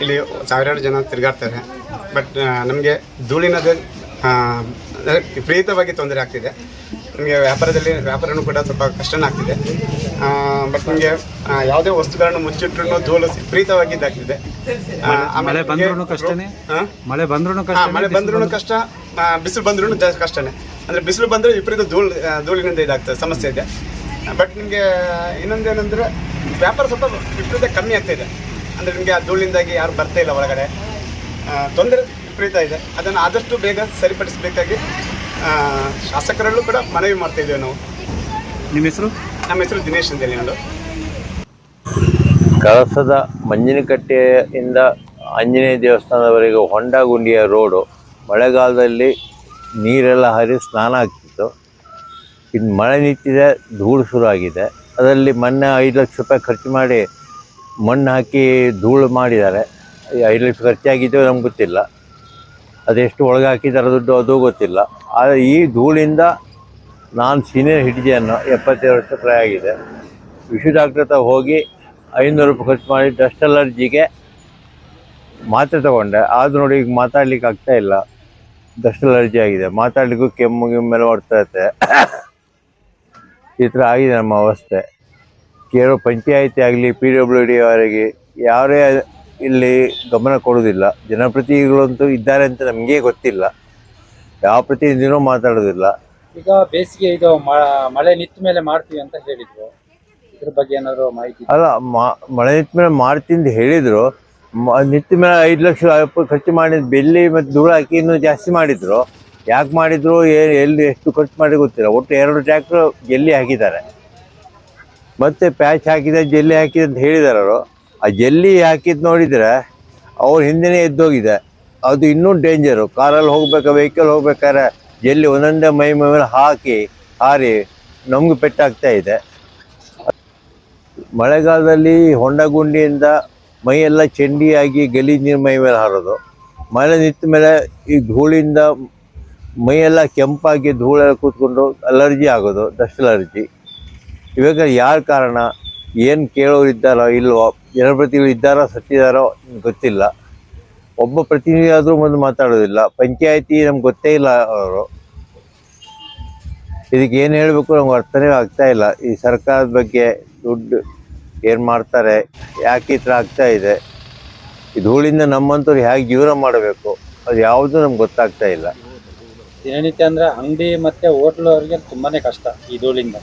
ಇಲ್ಲಿ ಸಾವಿರಾರು ಜನ ತಿರುಗಾಡ್ತಾರೆ. ಬಟ್ ನಮಗೆ ಧೂಳಿನದ ವಿಪರೀತವಾಗಿ ತೊಂದರೆ ಆಗ್ತಿದೆ. ನಮಗೆ ವ್ಯಾಪಾರದಲ್ಲಿ ವ್ಯಾಪಾರನೂ ಕೂಡ ಸ್ವಲ್ಪ ಕಷ್ಟನೇ ಆಗ್ತಿದೆ. ಬಟ್ ನಮಗೆ ಯಾವುದೇ ವಸ್ತುಗಳನ್ನು ಮುಚ್ಚಿಟ್ರೂ ಧೂಳು ವಿಪರೀತವಾಗಿ ಇದಾಗ್ತಿದೆ. ಮಳೆ ಬಂದ್ರೂ ಕಷ್ಟನೇ? ಮಳೆ ಬಂದ್ರೂ ಕಷ್ಟ ಮಳೆ ಬಂದ್ರೂ ಕಷ್ಟ ಬಿಸಿಲು ಬಂದ್ರೂ ಕಷ್ಟನೇ. ಅಂದರೆ ಬಿಸಿಲು ಬಂದರೆ ವಿಪರೀತ ಧೂಳು ಧೂಳಿನಿಂದ ಇದಾಗ್ತದೆ ಸಮಸ್ಯೆ ಇದೆ. ಬಟ್ ನಿಮಗೆ ಇನ್ನೊಂದೇನೆಂದರೆ ವ್ಯಾಪಾರ ಸ್ವಲ್ಪ ವಿಪರೀತ ಕಮ್ಮಿ ಆಗ್ತಾ ಇದೆ. ಅಂದರೆ ನಿಮಗೆ ಆ ಧೂಳಿನಿಂದಾಗಿ ಯಾರು ಬರ್ತಾ ಇಲ್ಲ ಒಳಗಡೆ. ತೊಂದರೆ ವಿಪರೀತ ಇದೆ. ಅದನ್ನು ಆದಷ್ಟು ಬೇಗ ಸರಿಪಡಿಸಬೇಕಾಗಿ ಶಾಸಕರಲ್ಲೂ ಕೂಡ ಮನವಿ ಮಾಡ್ತಾ ಇದ್ದೇವೆ ನಾವು. ನಿಮ್ಮ ಹೆಸರು? ನಮ್ಮ ಹೆಸರು ದಿನೇಶ್ ಅಂತೇಳಿ ನಾನು ಕಳಸದ ಮಂಜಿನಕಟ್ಟೆಯಿಂದ ಆಂಜನೇಯ ದೇವಸ್ಥಾನದವರೆಗೆ ಹೊಂಡ ಗುಂಡಿಯ ರೋಡು ಮಳೆಗಾಲದಲ್ಲಿ ನೀರೆಲ್ಲ ಹರಿ ಸ್ನಾನ ಆಗ್ತಿತ್ತು. ಇನ್ನು ಮಳೆ ನಿಂತಿದೆ, ಧೂಳು ಶುರು ಆಗಿದೆ ಅದರಲ್ಲಿ ಮೊನ್ನೆ ಐದು ಲಕ್ಷ ರೂಪಾಯಿ ಖರ್ಚು ಮಾಡಿ ಮಣ್ಣು ಹಾಕಿ ಧೂಳು ಮಾಡಿದ್ದಾರೆ. ಐದು ಲಕ್ಷ ಖರ್ಚಾಗಿದ್ದು ನಮ್ಗೆ ಗೊತ್ತಿಲ್ಲ. ಅದೆಷ್ಟು ಒಳಗೆ ಹಾಕಿದ್ದಾರೆ ದುಡ್ಡು ಅದು ಗೊತ್ತಿಲ್ಲ. ಆದರೆ ಈ ಧೂಳಿಂದ ನಾನು ಸೀನಿಯರ್ ಹಿಡಿಜಿಯನ್ನು ಎಪ್ಪತ್ತೇಳು ವರ್ಷ ಪ್ರಾಯ ಆಗಿದೆ. ವಿಶ್ವ ಡಾಕ್ಟ್ರ್ ಹತ್ರ ಹೋಗಿ ಐನೂರು ರೂಪಾಯಿ ಖರ್ಚು ಮಾಡಿ ಡಸ್ಟ್ ಅಲರ್ಜಿಗೆ ಮಾತ್ರೆ ತಗೊಂಡೆ. ಆದ್ರೂ ನೋಡಿ ಈಗ ಮಾತಾಡ್ಲಿಕ್ಕೆ ಆಗ್ತಾ ಇಲ್ಲ. ಡಸ್ಟ್ ಅಲರ್ಜಿ ಆಗಿದೆ. ಮಾತಾಡ್ಲಿಕ್ಕೂ ಕೆಮ್ಮು ಗಿಮ್ಮೆಲ್ಲ ಹೊಡ್ತಾ ಇರುತ್ತೆ. ಈ ಥರ ಆಗಿದೆ ನಮ್ಮ ಅವಸ್ಥೆ. ಕೇವಲ ಪಂಚಾಯಿತಿ ಆಗಲಿ ಪಿ ಡಬ್ಲ್ಯೂ ಡಿ ಅವರಿಗೆ ಯಾರೇ ಇಲ್ಲಿ ಗಮನ ಕೊಡೋದಿಲ್ಲ ಜನಪ್ರತಿನಿಧಿಗಳಂತೂ ಇದ್ದಾರೆ ಅಂತ ನಮಗೆ ಗೊತ್ತಿಲ್ಲ. ಯಾವ ಪ್ರತಿನಿಧಿನೂ ಮಾತಾಡೋದಿಲ್ಲ. ಈಗ ಬೇಸಿಗೆ ಇದು ಮಳೆ ನಿಂತ ಮೇಲೆ ಮಾಡ್ತೀವಿ ಅಂತ ಹೇಳಿದ್ರು. ಇದ್ರ ಬಗ್ಗೆ ಏನಾದ್ರು ಮಾಹಿತಿ ಅಲ್ಲ ಮಳೆ ನಿಂತ ಮೇಲೆ ಮಾಡ್ತೀನಿ ಹೇಳಿದ್ರು. ಮ- ನಿಂತ ಮೇಲೆ ಐದು ಲಕ್ಷ ಖರ್ಚು ಮಾಡಿದ ಬೆಲ್ಲಿ ಮತ್ತು ಧೂಳು ಹಾಕಿ ಇನ್ನೂ ಜಾಸ್ತಿ ಮಾಡಿದ್ರು. ಯಾಕೆ ಮಾಡಿದ್ರು ಎಲ್ಲಿ ಎಷ್ಟು ಖರ್ಚು ಮಾಡಿ ಗೊತ್ತಿಲ್ಲ. ಒಟ್ಟು ಎರಡು ಟ್ರ್ಯಾಕ್ಟರ್ ಜಲ್ಲಿ ಹಾಕಿದ್ದಾರೆ. ಮತ್ತೆ ಪ್ಯಾಚ್ ಹಾಕಿದೆ, ಜೆಲ್ಲಿ ಹಾಕಿದೆ ಅಂತ ಹೇಳಿದಾರೆ ಅವರು. ಆ ಜೆಲ್ಲಿ ಹಾಕಿದ್ ನೋಡಿದ್ರೆ ಅವ್ರ ಹಿಂದೆನೇ ಎದ್ದೋಗಿದೆ. ಅದು ಇನ್ನೂ ಡೇಂಜರು. ಕಾರಲ್ಲಿ ಹೋಗ್ಬೇಕಾ ವೆಹಿಕಲ್ ಹೋಗ್ಬೇಕಾದ್ರೆ ಜೆಲ್ಲಿ ಒಂದೊಂದೇ ಮೈ ಮೇಲೆ ಹಾಕಿ, ಹಾರಿ, ನಮ್ಗೆ ಪೆಟ್ಟಾಗ್ತಾ ಇದೆ. ಮಳೆಗಾಲದಲ್ಲಿ ಹೊಂಡ ಗುಂಡಿಯಿಂದ ಮೈಯೆಲ್ಲ ಚೆಂಡಿಯಾಗಿ ಗಲಿ ನೀರು ಮೈ ಮೇಲೆ ಹಾರೋದು. ಮಳೆ ನಿಂತ ಮೇಲೆ ಈ ಧೂಳಿಂದ ಮೈಯೆಲ್ಲ ಕೆಂಪಾಗಿ ಧೂಳೆಲ್ಲ ಕೂತ್ಕೊಂಡು ಅಲರ್ಜಿ ಆಗೋದು ಡಸ್ಟ್ ಅಲರ್ಜಿ. ಇವಾಗ ಯಾರ ಕಾರಣ? ಏನು ಕೇಳೋರು ಇದ್ದಾರೋ ಇಲ್ವೋ? ಜನಪ್ರತಿನಿಧಿಗಳು ಇದ್ದಾರೋ ಸತ್ತಿದಾರೋ ಗೊತ್ತಿಲ್ಲ. ಒಬ್ಬ ಪ್ರತಿನಿಧಿ ಆದರೂ ಬಂದು ಮಾತಾಡೋದಿಲ್ಲ. ಪಂಚಾಯತಿ ನಮ್ಗೆ ಗೊತ್ತೇ ಇಲ್ಲ ಅವರು. ಇದಕ್ಕೆ ಏನು ಹೇಳಬೇಕು ನಮ್ಗೆ ಅರ್ಥನೇ ಆಗ್ತಾ ಇಲ್ಲ. ಈ ಸರ್ಕಾರದ ಬಗ್ಗೆ ದುಡ್ಡು ಏನು ಮಾಡ್ತಾರೆ ಯಾಕೆ ಈ ಥರ ಆಗ್ತಾ ಇದೆ? ಈ ಧೂಳಿಂದ ನಮ್ಮಂಥವ್ರು ಹೇಗೆ ಜೀವನ ಮಾಡಬೇಕು? ಅದು ಯಾವುದು ನಮ್ಗೆ ಗೊತ್ತಾಗ್ತಾ ಇಲ್ಲ. ದಿನನಿತ್ಯ ಅಂದ್ರೆ ಅಂಗಡಿ ಮತ್ತೆ ಹೋಟ್ಲು ಅವ್ರಿಗೆ ತುಂಬಾನೇ ಕಷ್ಟ ಈ ಧೂಳಿಂದ.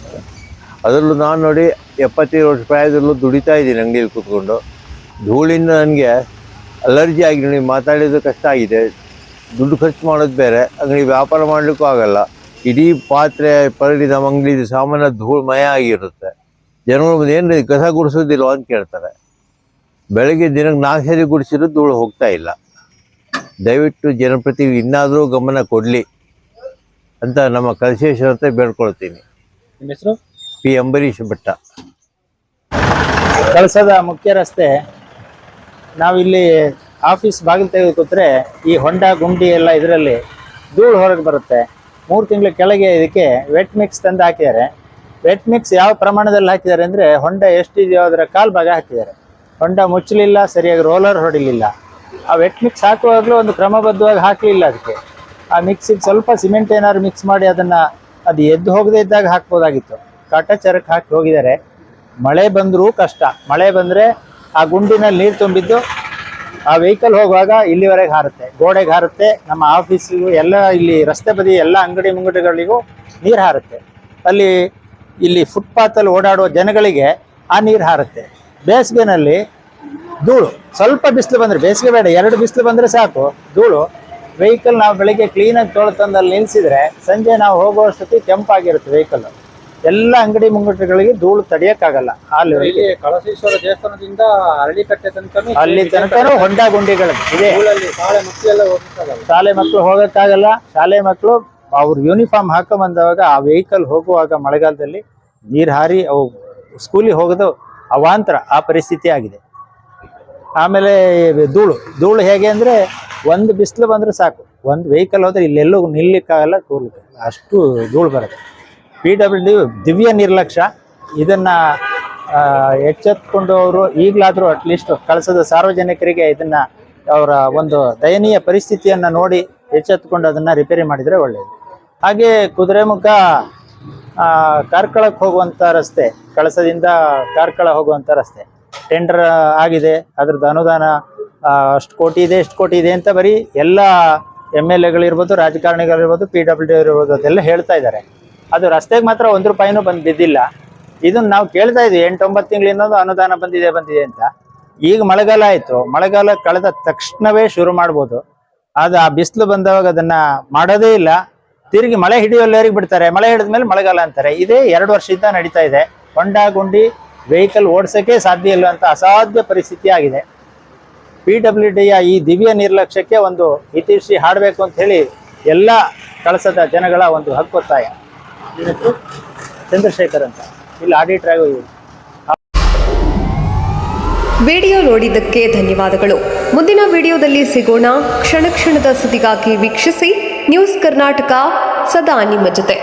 ಅದರಲ್ಲೂ ನಾನು ನೋಡಿ ಎಪ್ಪತ್ತೈದು ವರ್ಷ ಪ್ರಾಯದಲ್ಲೂ ದುಡಿತಾ ಇದ್ದೀನಿ ಅಂಗಡಿಯಲ್ಲಿ ಕೂತ್ಕೊಂಡು. ಧೂಳಿಂದ ನನಗೆ ಅಲರ್ಜಿ ಆಗಿ ನೋಡಿ ಮಾತಾಡೋದು ಕಷ್ಟ ಆಗಿದೆ. ದುಡ್ಡು ಖರ್ಚು ಮಾಡೋದು ಬೇರೆ ಅಂಗಡಿ ವ್ಯಾಪಾರ ಮಾಡಲಿಕ್ಕೂ ಆಗಲ್ಲ. ಇಡೀ ಪಾತ್ರೆ ಪರಡಿ ನಮ್ಮ ಅಂಗಡಿ ಸಾಮಾನ್ಯ ಧೂಳು ಮಯ ಆಗಿರುತ್ತೆ. ಜನಗಳು ಏನು ಕಸ ಗುಡಿಸೋದಿಲ್ಲ ಅಂತ ಕೇಳ್ತಾರೆ. ಬೆಳಗ್ಗೆ ದಿನಕ್ಕೆ ನಾಲ್ಕು ಸರಿ ಗುಡಿಸಿದ್ರು ಧೂಳು ಹೋಗ್ತಾ ಇಲ್ಲ. ದಯವಿಟ್ಟು ಜನಪ್ರತಿ ಇನ್ನಾದರೂ ಗಮನ ಕೊಡಲಿ ಅಂತ ನಮ್ಮ ಕಲಶೇಶ್ವರ ಅಂತ ಬೇಡ್ಕೊಳ್ತೀನಿ. ನಿಮ್ಮ ಹೆಸರು? ಪಿ ಅಂಬರೀಷ್ ಭಟ್ಟ. ಕಳಸದ ಮುಖ್ಯ ರಸ್ತೆ ನಾವಿಲ್ಲಿ ಆಫೀಸ್ ಬಾಗಿಲು ತೆಗೆದು ಕೂತ್ರೆ ಈ ಹೊಂಡ ಗುಂಡಿ ಎಲ್ಲ ಇದರಲ್ಲಿ ಧೂಳು ಹೊರಗೆ ಬರುತ್ತೆ. ಮೂರು ತಿಂಗಳ ಕೆಳಗೆ ಇದಕ್ಕೆ ವೆಟ್ ಮಿಕ್ಸ್ ತಂದು ಹಾಕಿದ್ದಾರೆ. ವೆಟ್ ಮಿಕ್ಸ್ ಯಾವ ಪ್ರಮಾಣದಲ್ಲಿ ಹಾಕಿದ್ದಾರೆ ಅಂದರೆ ಹೊಂಡ ಎಷ್ಟಿದೆಯೋ ಅದರ ಕಾಲು ಭಾಗ ಹಾಕಿದ್ದಾರೆ. ಹೊಂಡ ಮುಚ್ಚಲಿಲ್ಲ, ಸರಿಯಾಗಿ ರೋಲರ್ ಹೊಡಿಲಿಲ್ಲ. ಆ ವೆಟ್ ಮಿಕ್ಸ್ ಹಾಕುವಾಗಲೂ ಒಂದು ಕ್ರಮಬದ್ಧವಾಗಿ ಹಾಕಲಿಲ್ಲ ಅದಕ್ಕೆ. ಆ ಮಿಕ್ಸಿಗೆ ಸ್ವಲ್ಪ ಸಿಮೆಂಟ್ ಏನಾದ್ರು ಮಿಕ್ಸ್ ಮಾಡಿ ಅದನ್ನು ಅದು ಎದ್ದು ಹೋಗದೇ ಇದ್ದಾಗ ಹಾಕ್ಬೋದಾಗಿತ್ತು. ಕಾಟಾಚಾರಕ್ಕೆ ಹಾಕಿ ಹೋಗಿದ್ದಾರೆ. ಮಳೆ ಬಂದರೂ ಕಷ್ಟ. ಮಳೆ ಬಂದರೆ ಆ ಗುಂಡಿನಲ್ಲಿ ನೀರು ತುಂಬಿದ್ದು ಆ ವೆಹಿಕಲ್ ಹೋಗುವಾಗ ಇಲ್ಲಿವರೆಗೆ ಹಾರುತ್ತೆ. ಗೋಡೆಗೆ ಹಾರುತ್ತೆ. ನಮ್ಮ ಆಫೀಸಿಗೂ ಎಲ್ಲ ಇಲ್ಲಿ ರಸ್ತೆ ಬದಿ ಎಲ್ಲ ಅಂಗಡಿ ಮುಂಗಡಿಗಳಿಗೂ ನೀರು ಹಾರುತ್ತೆ. ಅಲ್ಲಿ ಇಲ್ಲಿ ಫುಟ್ಪಾತಲ್ಲಿ ಓಡಾಡುವ ಜನಗಳಿಗೆ ಆ ನೀರು ಹಾರುತ್ತೆ. ಬೇಸಿಗೆನಲ್ಲಿ ಧೂಳು ಸ್ವಲ್ಪ ಬಿಸಿಲು ಬಂದರೆ ಬೇಸಿಗೆ ಬೇಡ ಎರಡು ಬಿಸಿಲು ಬಂದರೆ ಸಾಕು ಧೂಳು. ವೆಹಿಕಲ್ ನಾವು ಬೆಳಿಗ್ಗೆ ಕ್ಲೀನಾಗಿ ತೊಳೆ ತಂದಲ್ಲಿ ನಿಲ್ಲಿಸಿದ್ರೆ ಸಂಜೆ ನಾವು ಹೋಗುವಷ್ಟೊತ್ತಿ ಕೆಂಪಾಗಿರುತ್ತೆ ವೆಹಿಕಲ್ ಎಲ್ಲ ಅಂಗಡಿ ಮುಂಗಟ್ಟುಗಳಿಗೆ ಧೂಳು ತಡೆಯೋಕ್ಕಾಗಲ್ಲ ಅಲ್ಲಿ ಕಳಸೀಶ್ವರ ದೇವಸ್ಥಾನದಿಂದ ಅರಳಿಕಟ್ಟೆ ತನಕ ಅಲ್ಲಿ ತನಕ ಹೊಂಡ ಗುಂಡಿಗಳು ಇದೆ. ಶಾಲೆ ಮಕ್ಕಳು ಹೋಗೋಕ್ಕಾಗಲ್ಲ. ಶಾಲೆ ಮಕ್ಕಳು ಅವ್ರು ಯೂನಿಫಾರ್ಮ್ ಹಾಕೊಂಬಂದಾಗ ಆ ವೆಹಿಕಲ್ ಹೋಗುವಾಗ ಮಳೆಗಾಲದಲ್ಲಿ ನೀರು ಹಾರಿ ಅವು ಸ್ಕೂಲಿಗೆ ಹೋಗೋದು ಅವಾಂತರ ಆ ಪರಿಸ್ಥಿತಿ ಆಗಿದೆ. ಆಮೇಲೆ ಧೂಳು ಧೂಳು ಹೇಗೆ ಅಂದರೆ ಒಂದು ಬಿಸಿಲು ಬಂದರೆ ಸಾಕು. ಒಂದು ವೆಹಿಕಲ್ ಹೋದ್ರೆ ಇಲ್ಲೆಲ್ಲೂ ನಿಲ್ಲಕ್ಕಾಗಲ್ಲ, ಕೂರ್ಲಿಕ್ಕೆ ಅಷ್ಟು ಧೂಳು ಬರುತ್ತೆ. ಪಿ ಡಬ್ಲ್ಯೂ ಡಿ ದಿವ್ಯ ನಿರ್ಲಕ್ಷ್ಯ. ಇದನ್ನು ಎಚ್ಚೆತ್ಕೊಂಡು ಅವರು ಈಗಲಾದರೂ ಅಟ್ಲೀಸ್ಟ್ ಕಳಿಸದ ಸಾರ್ವಜನಿಕರಿಗೆ ಇದನ್ನು ಅವರ ಒಂದು ದಯನೀಯ ಪರಿಸ್ಥಿತಿಯನ್ನು ನೋಡಿ ಎಚ್ಚೆತ್ಕೊಂಡು ಅದನ್ನು ರಿಪೇರಿ ಮಾಡಿದರೆ ಒಳ್ಳೆಯದು ಹಾಗೆ ಕುದುರೆಮುಖ ಕಾರ್ಕಳಕ್ಕೆ ಹೋಗುವಂಥ ರಸ್ತೆ, ಕಳಸದಿಂದ ಕಾರ್ಕಳ ಹೋಗುವಂಥ ರಸ್ತೆ. ಟೆಂಡರ್ ಆಗಿದೆ, ಅದ್ರದ್ದು ಅನುದಾನ ಅಷ್ಟು ಕೋಟಿ ಇದೆ ಎಷ್ಟು ಕೋಟಿ ಇದೆ ಅಂತ ಬರೀ ಎಲ್ಲ ಎಂ ಎಲ್ ಎಗಳಿರ್ಬೋದು ರಾಜಕಾರಣಿಗಳಿರ್ಬೋದು ಪಿ ಡಬ್ಲ್ಯೂ ಡಿ ಇರ್ಬೋದು ಅದೆಲ್ಲ ಹೇಳ್ತಾ ಇದ್ದಾರೆ. ಅದು ರಸ್ತೆಗೆ ಮಾತ್ರ ಒಂದು ರೂಪಾಯಿನೂ ಬಂದು ಬಿದ್ದಿಲ್ಲ. ಇದನ್ನ ನಾವು ಕೇಳ್ತಾ ಇದ್ವಿ, ಎಂಟೊಂಬತ್ತು ತಿಂಗಳಿಂದ ಅನುದಾನ ಬಂದಿದೆ ಬಂದಿದೆ ಅಂತ. ಈಗ ಮಳೆಗಾಲ ಆಯಿತು, ಮಳೆಗಾಲ ಕಳೆದ ತಕ್ಷಣವೇ ಶುರು ಮಾಡ್ಬೋದು. ಅದು ಆ ಬಿಸಿಲು ಬಂದವಾಗ ಅದನ್ನು ಮಾಡೋದೇ ಇಲ್ಲ. ತಿರುಗಿ ಮಳೆ ಹಿಡಿಯೋಲ್ಲರಿಗೆ ಬಿಡ್ತಾರೆ? ಮಳೆ ಹಿಡಿದ್ಮೇಲೆ ಮಳೆಗಾಲ ಅಂತಾರೆ. ಇದೇ ಎರಡು ವರ್ಷದಿಂದ ನಡೀತಾ ಇದೆ. ಹೊಂಡ ಗುಂಡಿ ವೆಹಿಕಲ್ ಓಡಿಸೋಕೆ ಸಾಧ್ಯ ಇಲ್ಲ ಅಂತ ಅಸಾಧ್ಯ ಪರಿಸ್ಥಿತಿ ಆಗಿದೆ. ಪಿ ಡಬ್ಲ್ಯೂ ಡಿಯ ಈ ದಿವ್ಯ ನಿರ್ಲಕ್ಷ್ಯಕ್ಕೆ ಒಂದು ಇತಿಶ್ರೀ ಹಾಡಬೇಕು ಅಂತ ಹೇಳಿ ಎಲ್ಲ ಕಳಸದ ಜನಗಳ ಒಂದು ಹಕ್ಕೊತ್ತಾಯ ಚಂದ್ರಶೇಖರ್ ಅಂತ. ಇಲ್ಲಿ ಆಡಿಟರ್ ಆಗಿ. ವಿಡಿಯೋ ನೋಡಿದ್ದಕ್ಕೆ ಧನ್ಯವಾದಗಳು. ಮುಂದಿನ ವಿಡಿಯೋದಲ್ಲಿ ಸಿಗೋಣ. ಕ್ಷಣ ಕ್ಷಣದ ಸುದ್ದಿಗಾಗಿ ವೀಕ್ಷಿಸಿ. ನ್ಯೂಸ್ ಕರ್ನಾಟಕ ಸದಾ ನಿಮ್ಮ ಜೊತೆ